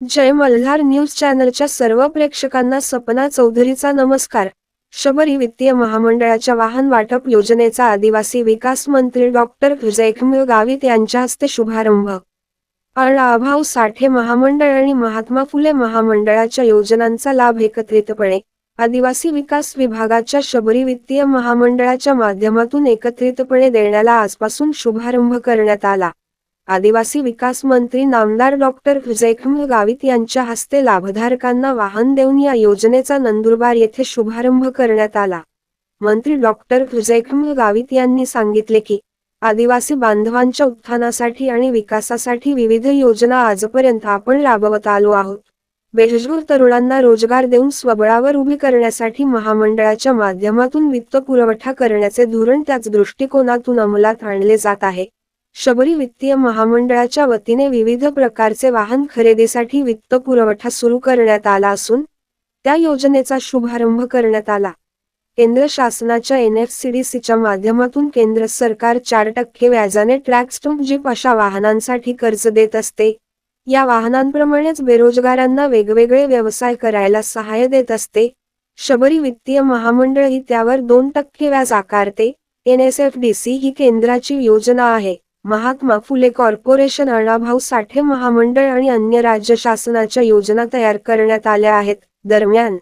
जय Malhar news चॅनलच्या सर्व प्रेक्षकांना सपना चौधरीचा नमस्कार. शबरी वित्तीय महामंडळाच्या वाहन वाटप योजनेचा आदिवासी विकास मंत्री डॉक्टर जैखमीर गावित यांच्या हस्ते शुभारंभ. अभाव साठे महामंडळ आणि महात्मा फुले महामंडळाच्या योजनांचा लाभ एकत्रितपणे आदिवासी विकास विभागाच्या शबरी वित्तीय महामंडळाच्या माध्यमातून एकत्रितपणे देण्याला आजपासून शुभारंभ करण्यात आला. आदिवासी विकास मंत्री नामदार डॉक्टर जैखम गावित यांच्या हस्ते लाभधारकांना वाहन देऊन या योजनेचा नंदुरबार येथे शुभारंभ करण्यात आला. मंत्री डॉक्टर जैखम गावित यांनी सांगितले की आदिवासी बांधवांच्या उत्थानासाठी आणि विकासासाठी विविध योजना आजपर्यंत आपण राबवत आलो आहोत. बेरोजगार तरुणांना रोजगार देऊन स्वबळावर उभी करण्यासाठी महामंडळाच्या माध्यमातून वित्त पुरवठा करण्याचे धोरण त्याच दृष्टिकोनातून अंमलात आणले जात आहे. शबरी वित्तीय महामंडळाच्या वतीने विविध प्रकारचे वाहन खरेदीसाठी वित्त पुरवठा सुरू करण्यात आला असून त्या योजनेचा शुभारंभ करण्यात आला. केंद्र शासनाच्या एन एफ सी डी सीच्या माध्यमातून केंद्र सरकार चार टक्के व्याजाने ट्रॅक्स्टम जीप अशा वाहनांसाठी कर्ज देत असते. या वाहनांप्रमाणेच बेरोजगारांना वेगवेगळे व्यवसाय करायला सहाय्य देत असते. शबरी वित्तीय महामंडळ ही त्यावर दोन टक्के व्याज आकारते. N S F D C ही केंद्राची योजना आहे. महात्मा फुले कॉर्पोरेशन अण्णाभाऊ साठे महामंडळ आणि अन्य राज्य शासनाच्या योजना तयार करण्यात आल्या आहेत. दरम्यान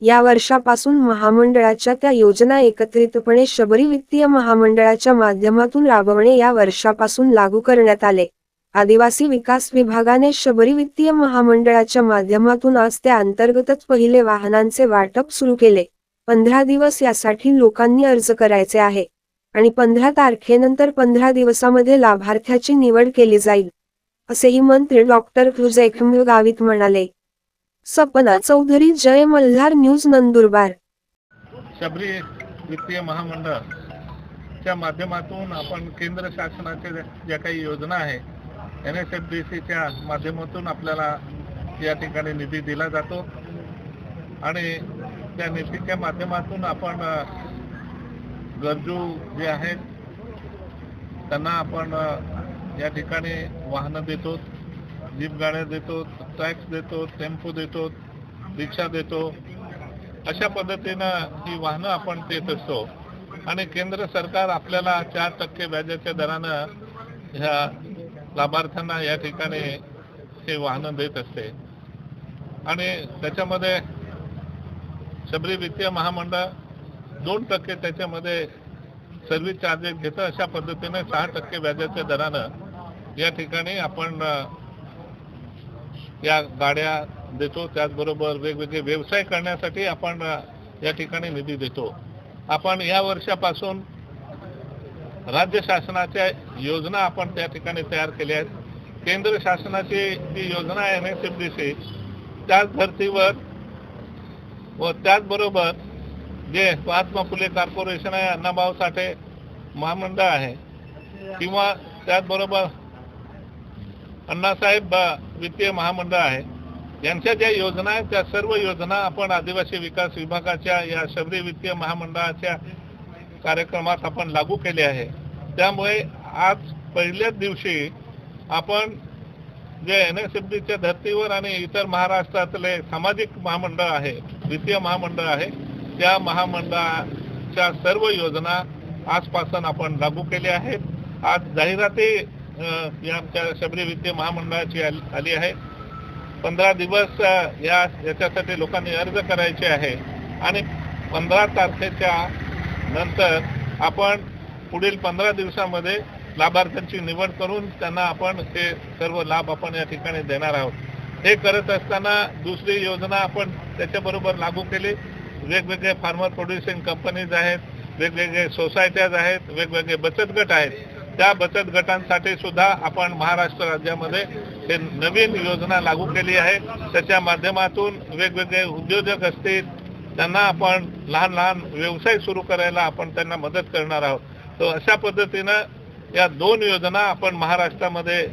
या वर्षापासून महामंडळाच्या त्या योजना एकत्रितपणे शबरी वित्तीय महामंडळाच्या माध्यमातून राबवणे या वर्षापासून लागू करण्यात आले. आदिवासी विकास विभागाने शबरी वित्तीय महामंडळाच्या माध्यमातून आज त्या अंतर्गतच पहिले वाहनांचे वाटप सुरू केले. पंधरा दिवस यासाठी लोकांनी अर्ज करायचे आहे. आणि पंधरा तारखेनंतर पंधरा दिवसामध्ये लाभार्थ्याची निवड केली जाईल असेही मंत्री डॉक्टर जैखमीर गावित म्हणाले. सपना चौधरी जय मल्हार न्यूज नंदुरबार. शबरी वित्तीय महामंडळ च्या माध्यमातून आपण केंद्र शासनाच्या ज्या- काही योजना आहे एन एस एफ डी सीच्या माध्यमातून आपल्याला या ठिकाणी निधी दिला जातो. आणि त्या निधीच्या माध्यमातून आपण गरजू जे आहेत त्यांना आपण या ठिकाणी वाहनं देतो जीप गाड्या देतो ट्रॅक्स देतो टेम्पो देतो रिक्षा देतो. अशा पद्धतीनं ही वाहनं आपण देत असतो. आणि केंद्र सरकार आपल्याला चार टक्के व्याजाच्या दरानं ह्या लाभार्थ्यांना या ठिकाणी हे वाहनं देत असते. आणि त्याच्यामध्ये शबरी वित्तीय महामंडळ दोन टक्के त्याच्यामध्ये सर्व्हिस चार्जेस घेतं अशा पद्धतीने सहा टक्के व्याजाच्या दरानं या ठिकाणी आपण या गाड्या देतो. त्याचबरोबर वेगवेगळे व्यवसाय करण्यासाठी आपण या ठिकाणी निधी देतो. आपण या वर्षापासून राज्य शासनाच्या योजना आपण त्या ठिकाणी तयार केल्या आहेत. केंद्र शासनाची जी योजना आहे N S F D C त्याच धर्तीवर व त्याचबरोबर जे महात्मा फुले कॉर्पोरेशन आहे अण्णाभाऊ साठे महामंडळ आहे. किंवा त्याचबरोबर अण्णासाहेब वित्तीय महामंडळ आहे. यांच्या ज्या योजना आहेत त्या सर्व योजना आपण आदिवासी विकास विभागाच्या या शबरी वित्तीय महामंडळाच्या कार्यक्रमात आपण लागू केले आहे. त्यामुळे आज पहिल्याच दिवशी आपण जे एन एस एफ डीच्या धर्तीवर आणि इतर महाराष्ट्रातले सामाजिक महामंडळ आहे वित्तीय महामंडळ आहे त्या महामंडळाच्या सर्व योजना आजपासून आपण लागू केल्या आहेत. आज जाहिराती आमच्या शबरी वित्तीय महामंडळाची आली आहे. पंधरा दिवस या याच्यासाठी लोकांनी अर्ज करायचे आहे. आणि पंधरा तारखेच्या नंतर आपण पुढील पंधरा दिवसामध्ये लाभार्थ्यांची निवड करून त्यांना आपण हे सर्व लाभ आपण या ठिकाणी देणार आहोत. हे करत असताना दुसरी योजना आपण त्याच्याबरोबर लागू केली. वेगवेगळे फार्मर प्रोड्युसिंग कंपनीज आहेत वेगवेगळे सोसायट्याज आहेत वेगवेगळे बचत गट आहेत. त्या बचत गटांसाठी सुद्धा आपण महाराष्ट्र राज्यामध्ये हे नवीन योजना लागू केली आहे. त्याच्या माध्यमातून वेगवेगळे उद्योजक असतील त्यांना आपण लहान लहान व्यवसाय सुरू करायला आपण त्यांना मदत करणार आहोत. तर अशा पद्धतीनं या दोन योजना आपण महाराष्ट्रामध्ये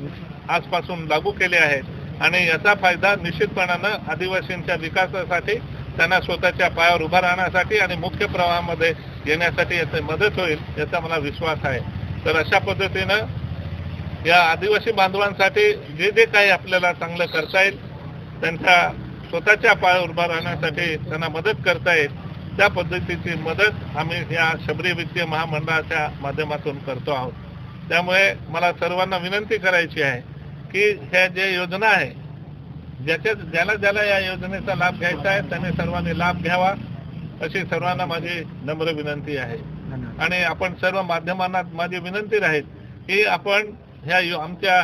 आजपासून लागू केल्या आहेत. आणि याचा फायदा निश्चितपणानं आदिवासींच्या विकासासाठी त्यांना स्वतःच्या पायावर उभा राहण्यासाठी आणि मुख्य प्रवाहामध्ये येण्यासाठी याची मदत होईल याचा मला विश्वास आहे. तर अशा पद्धतीनं या आदिवासी बांधवांसाठी जे जे काही आपल्याला चांगलं करता येईल त्यांच्या स्वतःच्या पायावर उभा राहण्यासाठी त्यांना मदत करता येईल त्या पद्धतीची मदत आम्ही या शबरी वित्तीय महामंडळाच्या माध्यमातून करतो आहोत. त्यामुळे मला सर्वांना विनंती करायची आहे की ह्या ज्या योजना आहे ज्याच्या ज्याला ज्याला या योजनेचा लाभ घ्यायचा आहे त्याने सर्वांनी लाभ घ्यावा अशी सर्वांना माझी नम्र विनंती आहे. आणि आपण सर्व माध्यमांना माझी विनंती राहील की आपण ह्या आमच्या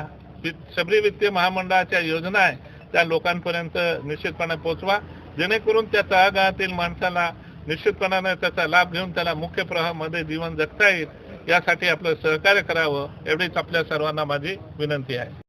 शबरी वित्तीय महामंडळाच्या योजना आहे त्या लोकांपर्यंत निश्चितपणे पोहोचवा. जेणेकरून त्या तळागाळातील माणसाला निश्चितपणाने त्याचा लाभ घेऊन त्याला मुख्य प्रवाहामध्ये जीवन जगता येईल यासाठी आपलं सहकार्य करावं एवढीच आपल्या सर्वांना माझी विनंती आहे.